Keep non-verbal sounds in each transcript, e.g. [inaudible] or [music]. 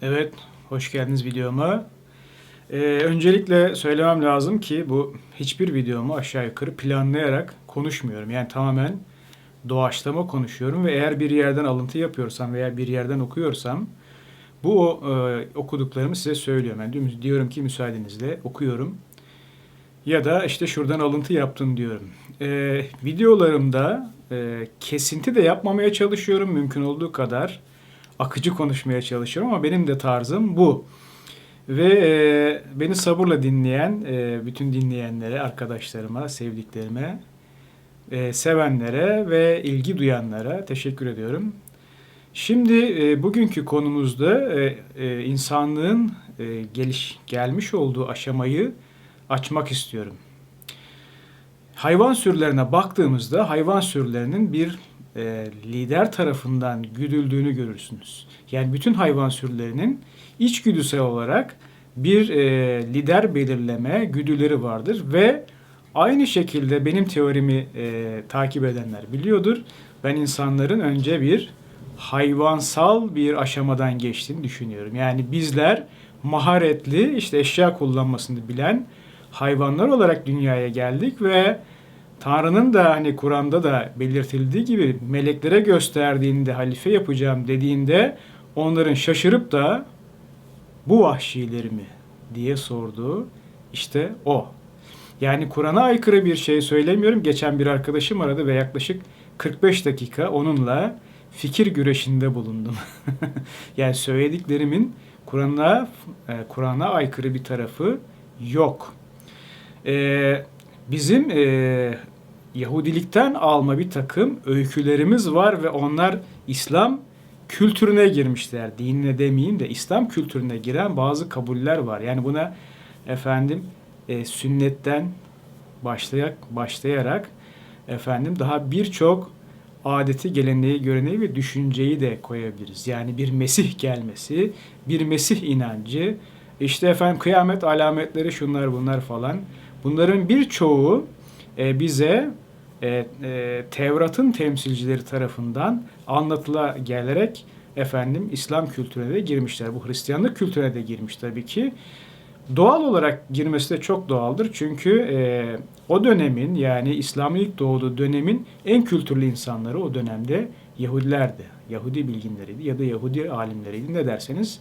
Evet, hoş geldiniz videoma. Ee, öncelikle söylemem lazım ki bu hiçbir videomu aşağı yukarı planlayarak konuşmuyorum. Yani tamamen doğaçlama konuşuyorum ve eğer bir yerden alıntı yapıyorsam veya bir yerden okuyorsam bu o, e, okuduklarımı size söylüyorum. Yani diyorum ki müsaadenizle okuyorum. Ya da işte şuradan alıntı yaptın diyorum. Ee, videolarımda e, kesinti de yapmamaya çalışıyorum mümkün olduğu kadar akıcı konuşmaya çalışıyorum ama benim de tarzım bu. Ve e, beni sabırla dinleyen e, bütün dinleyenlere, arkadaşlarıma, sevdiklerime, e, sevenlere ve ilgi duyanlara teşekkür ediyorum. Şimdi e, bugünkü konumuzda e, e, insanlığın e, geliş gelmiş olduğu aşamayı açmak istiyorum. Hayvan sürülerine baktığımızda hayvan sürülerinin bir e, lider tarafından güdüldüğünü görürsünüz. Yani bütün hayvan sürülerinin içgüdüsel olarak bir e, lider belirleme güdüleri vardır ve aynı şekilde benim teorimi e, takip edenler biliyordur. Ben insanların önce bir hayvansal bir aşamadan geçtiğini düşünüyorum. Yani bizler maharetli işte eşya kullanmasını bilen hayvanlar olarak dünyaya geldik ve Tanrı'nın da hani Kur'an'da da belirtildiği gibi meleklere gösterdiğinde halife yapacağım dediğinde onların şaşırıp da bu vahşileri mi diye sorduğu işte o. Yani Kur'an'a aykırı bir şey söylemiyorum. Geçen bir arkadaşım aradı ve yaklaşık 45 dakika onunla fikir güreşinde bulundum. [laughs] yani söylediklerimin Kur'an'a e, Kur'an'a aykırı bir tarafı yok. Ee, bizim e, Yahudilikten alma bir takım öykülerimiz var ve onlar İslam kültürüne girmişler. Dinine demeyeyim de İslam kültürüne giren bazı kabuller var. Yani buna efendim e, sünnetten başlayarak başlayarak efendim daha birçok adeti, geleneği, göreneği ve düşünceyi de koyabiliriz. Yani bir Mesih gelmesi, bir Mesih inancı, işte efendim kıyamet alametleri şunlar bunlar falan. Bunların birçoğu e, bize e, e, Tevrat'ın temsilcileri tarafından anlatıla gelerek efendim İslam kültürüne de girmişler. Bu Hristiyanlık kültürüne de girmiş tabii ki. Doğal olarak girmesi de çok doğaldır. Çünkü e, o dönemin yani İslam'ın ilk doğduğu dönemin en kültürlü insanları o dönemde Yahudilerdi. Yahudi bilginleriydi ya da Yahudi alimleriydi ne derseniz.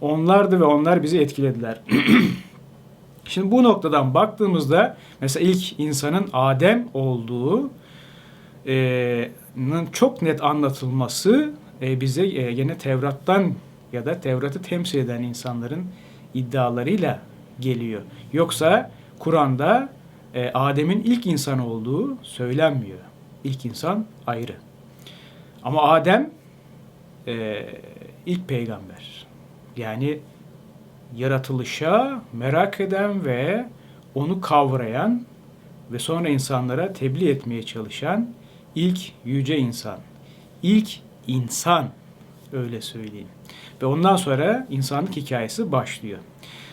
Onlardı ve onlar bizi etkilediler. [clears throat] Şimdi bu noktadan baktığımızda mesela ilk insanın Adem olduğu e, çok net anlatılması e, bize e, yine Tevrat'tan ya da Tevrat'ı temsil eden insanların iddialarıyla geliyor. Yoksa Kur'an'da e, Adem'in ilk insan olduğu söylenmiyor. İlk insan ayrı. Ama Adem e, ilk peygamber. Yani yaratılışa merak eden ve onu kavrayan ve sonra insanlara tebliğ etmeye çalışan ilk yüce insan. İlk insan öyle söyleyeyim. Ve ondan sonra insanlık hikayesi başlıyor.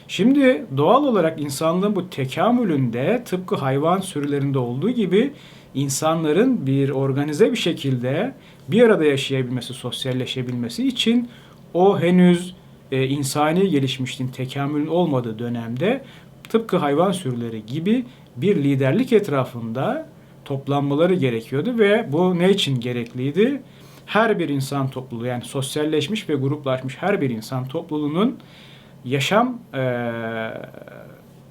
Şimdi doğal olarak insanlığın bu tekamülünde tıpkı hayvan sürülerinde olduğu gibi insanların bir organize bir şekilde bir arada yaşayabilmesi, sosyalleşebilmesi için o henüz e, insani gelişmişliğin tekamülün olmadığı dönemde tıpkı hayvan sürüleri gibi bir liderlik etrafında toplanmaları gerekiyordu ve bu ne için gerekliydi? Her bir insan topluluğu yani sosyalleşmiş ve gruplaşmış her bir insan topluluğunun yaşam e,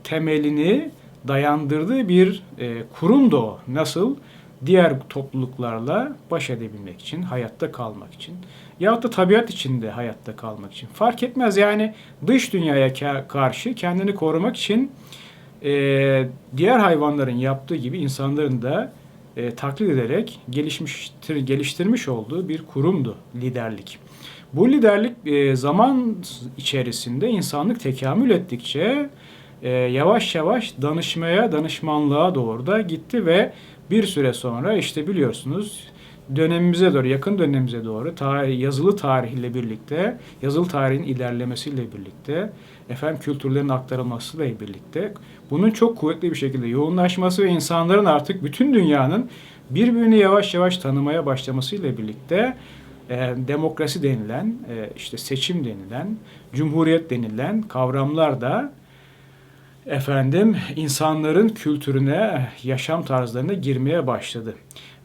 temelini dayandırdığı bir e, kurum da o. Nasıl? Diğer topluluklarla baş edebilmek için, hayatta kalmak için yahut da tabiat içinde hayatta kalmak için. Fark etmez yani dış dünyaya karşı kendini korumak için e, diğer hayvanların yaptığı gibi insanların da e, taklit ederek gelişmiştir, geliştirmiş olduğu bir kurumdu liderlik. Bu liderlik e, zaman içerisinde insanlık tekamül ettikçe e, yavaş yavaş danışmaya, danışmanlığa doğru da gitti ve bir süre sonra işte biliyorsunuz dönemimize doğru, yakın dönemimize doğru tarih, yazılı tarihle birlikte, yazılı tarihin ilerlemesiyle birlikte, efendim kültürlerin aktarılmasıyla birlikte bunun çok kuvvetli bir şekilde yoğunlaşması ve insanların artık bütün dünyanın birbirini yavaş yavaş tanımaya başlamasıyla birlikte e, demokrasi denilen, e, işte seçim denilen, cumhuriyet denilen kavramlar da efendim insanların kültürüne, yaşam tarzlarına girmeye başladı.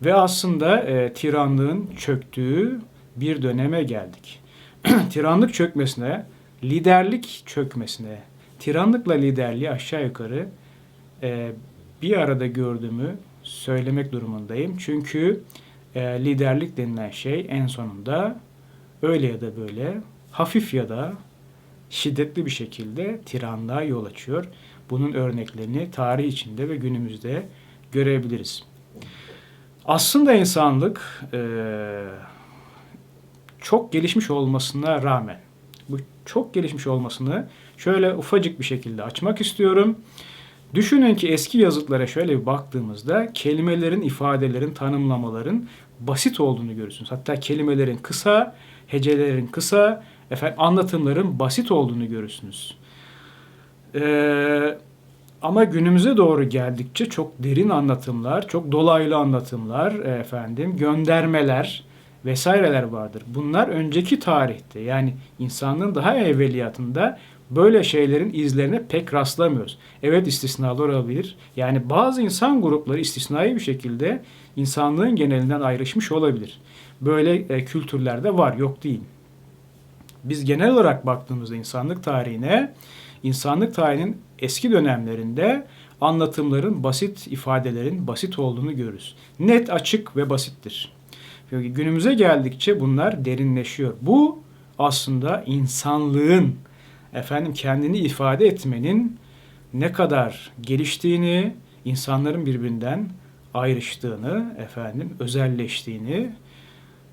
Ve aslında e, tiranlığın çöktüğü bir döneme geldik. [clears throat] Tiranlık çökmesine, liderlik çökmesine, tiranlıkla liderliği aşağı yukarı e, bir arada gördüğümü söylemek durumundayım. Çünkü e, liderlik denilen şey en sonunda öyle ya da böyle hafif ya da şiddetli bir şekilde tiranlığa yol açıyor. Bunun örneklerini tarih içinde ve günümüzde görebiliriz. Aslında insanlık e, çok gelişmiş olmasına rağmen bu çok gelişmiş olmasını şöyle ufacık bir şekilde açmak istiyorum. Düşünün ki eski yazıtlara şöyle bir baktığımızda kelimelerin, ifadelerin, tanımlamaların basit olduğunu görürsünüz. Hatta kelimelerin kısa, hecelerin kısa, efendim anlatımların basit olduğunu görürsünüz. Ee, ama günümüze doğru geldikçe çok derin anlatımlar, çok dolaylı anlatımlar, efendim göndermeler vesaireler vardır. Bunlar önceki tarihte yani insanlığın daha evveliyatında böyle şeylerin izlerine pek rastlamıyoruz. Evet istisnalar olabilir. Yani bazı insan grupları istisnai bir şekilde insanlığın genelinden ayrışmış olabilir. Böyle e, kültürlerde var, yok değil. Biz genel olarak baktığımızda insanlık tarihine, insanlık tarihinin eski dönemlerinde anlatımların basit ifadelerin basit olduğunu görürüz. Net, açık ve basittir. Günümüze geldikçe bunlar derinleşiyor. Bu aslında insanlığın efendim kendini ifade etmenin ne kadar geliştiğini, insanların birbirinden ayrıştığını, efendim özelleştiğini,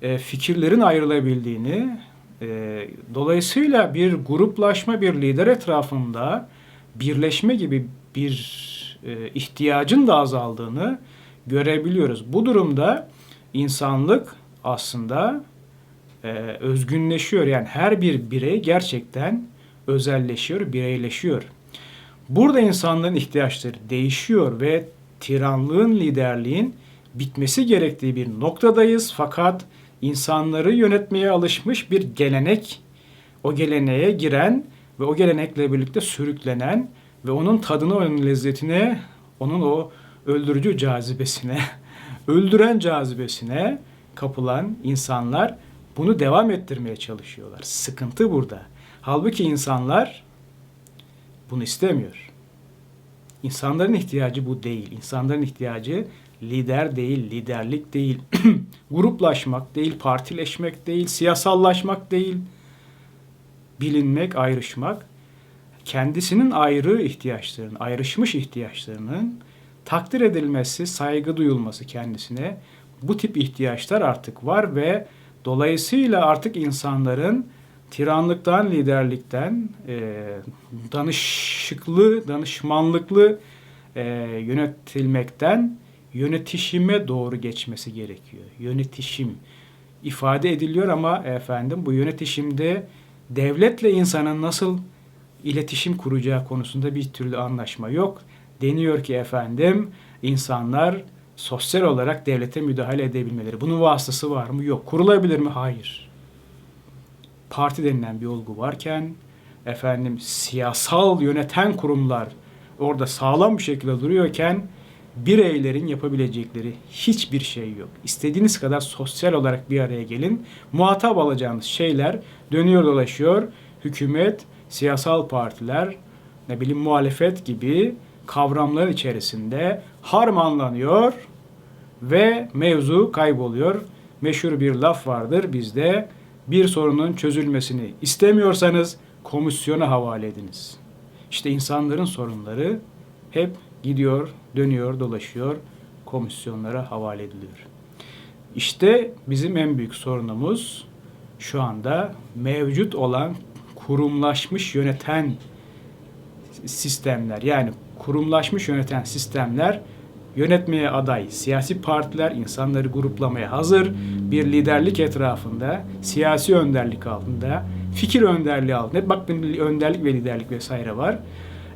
e, fikirlerin ayrılabildiğini, e, dolayısıyla bir gruplaşma, bir lider etrafında birleşme gibi bir e, ihtiyacın da azaldığını görebiliyoruz. Bu durumda insanlık aslında e, özgünleşiyor. Yani her bir birey gerçekten özelleşiyor, bireyleşiyor. Burada insanların ihtiyaçları değişiyor ve tiranlığın, liderliğin bitmesi gerektiği bir noktadayız. Fakat insanları yönetmeye alışmış bir gelenek, o geleneğe giren ve o gelenekle birlikte sürüklenen ve onun tadını, onun lezzetine, onun o öldürücü cazibesine, [laughs] öldüren cazibesine kapılan insanlar bunu devam ettirmeye çalışıyorlar. Sıkıntı burada. Halbuki insanlar bunu istemiyor. İnsanların ihtiyacı bu değil. İnsanların ihtiyacı lider değil, liderlik değil, [clears throat] gruplaşmak değil, partileşmek değil, siyasallaşmak değil, bilinmek, ayrışmak. Kendisinin ayrı ihtiyaçlarının, ayrışmış ihtiyaçlarının takdir edilmesi, saygı duyulması kendisine bu tip ihtiyaçlar artık var ve dolayısıyla artık insanların tiranlıktan, liderlikten, e, danışıklı, danışmanlıklı e, yönetilmekten yönetişime doğru geçmesi gerekiyor. Yönetişim ifade ediliyor ama efendim bu yönetişimde devletle insanın nasıl iletişim kuracağı konusunda bir türlü anlaşma yok. Deniyor ki efendim insanlar sosyal olarak devlete müdahale edebilmeleri. Bunun vasıtası var mı? Yok. Kurulabilir mi? Hayır. Parti denilen bir olgu varken efendim siyasal yöneten kurumlar orada sağlam bir şekilde duruyorken bireylerin yapabilecekleri hiçbir şey yok. İstediğiniz kadar sosyal olarak bir araya gelin. Muhatap alacağınız şeyler dönüyor dolaşıyor. Hükümet, siyasal partiler, ne bileyim muhalefet gibi kavramlar içerisinde harmanlanıyor ve mevzu kayboluyor. Meşhur bir laf vardır bizde. Bir sorunun çözülmesini istemiyorsanız komisyona havale ediniz. İşte insanların sorunları hep gidiyor, dönüyor, dolaşıyor, komisyonlara havale ediliyor. İşte bizim en büyük sorunumuz şu anda mevcut olan kurumlaşmış yöneten sistemler. Yani kurumlaşmış yöneten sistemler yönetmeye aday siyasi partiler insanları gruplamaya hazır bir liderlik etrafında siyasi önderlik altında fikir önderliği altında bak önderlik ve liderlik vesaire var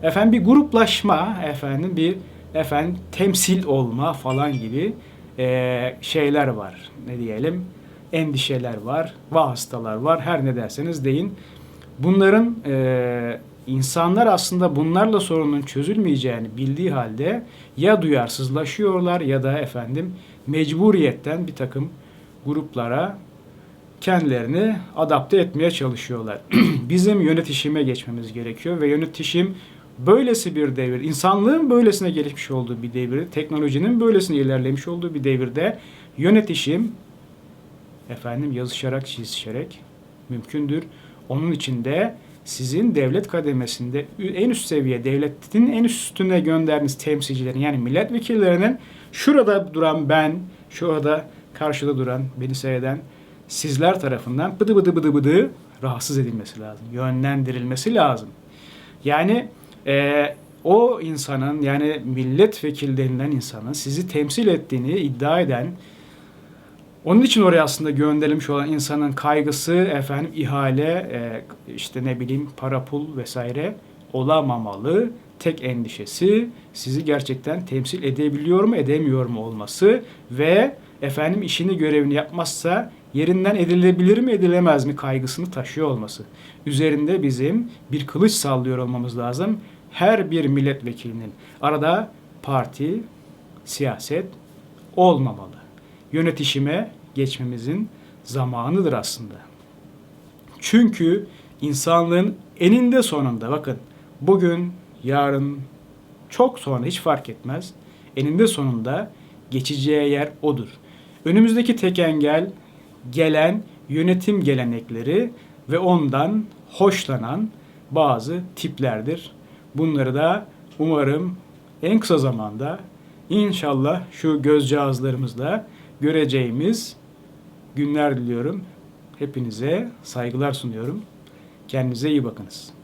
efendim bir gruplaşma efendim bir efendim temsil olma falan gibi e, şeyler var ne diyelim endişeler var, vasıtalar var, her ne derseniz deyin. Bunların e, insanlar aslında bunlarla sorunun çözülmeyeceğini bildiği halde ya duyarsızlaşıyorlar ya da efendim mecburiyetten bir takım gruplara kendilerini adapte etmeye çalışıyorlar. [clears throat] Bizim yönetişime geçmemiz gerekiyor ve yönetişim böylesi bir devir, insanlığın böylesine gelişmiş olduğu bir devir, teknolojinin böylesine ilerlemiş olduğu bir devirde yönetişim efendim yazışarak, çizişerek mümkündür. Onun için de sizin devlet kademesinde en üst seviye devletin en üstüne gönderdiğiniz temsilcilerin yani milletvekillerinin şurada duran ben, şurada karşıda duran, beni seyreden sizler tarafından bıdı bıdı bıdı bıdı rahatsız edilmesi lazım. Yönlendirilmesi lazım. Yani e, o insanın yani milletvekili denilen insanın sizi temsil ettiğini iddia eden onun için oraya aslında gönderilmiş olan insanın kaygısı efendim ihale e, işte ne bileyim para pul vesaire olamamalı. Tek endişesi sizi gerçekten temsil edebiliyor mu edemiyor mu olması ve efendim işini görevini yapmazsa yerinden edilebilir mi edilemez mi kaygısını taşıyor olması. Üzerinde bizim bir kılıç sallıyor olmamız lazım. Her bir milletvekilinin arada parti, siyaset olmamalı. Yönetişime geçmemizin zamanıdır aslında. Çünkü insanlığın eninde sonunda bakın bugün, yarın, çok sonra hiç fark etmez. Eninde sonunda geçeceği yer odur. Önümüzdeki tek engel gelen yönetim gelenekleri ve ondan hoşlanan bazı tiplerdir. Bunları da umarım en kısa zamanda inşallah şu göz cihazlarımızla göreceğimiz günler diliyorum. Hepinize saygılar sunuyorum. Kendinize iyi bakınız.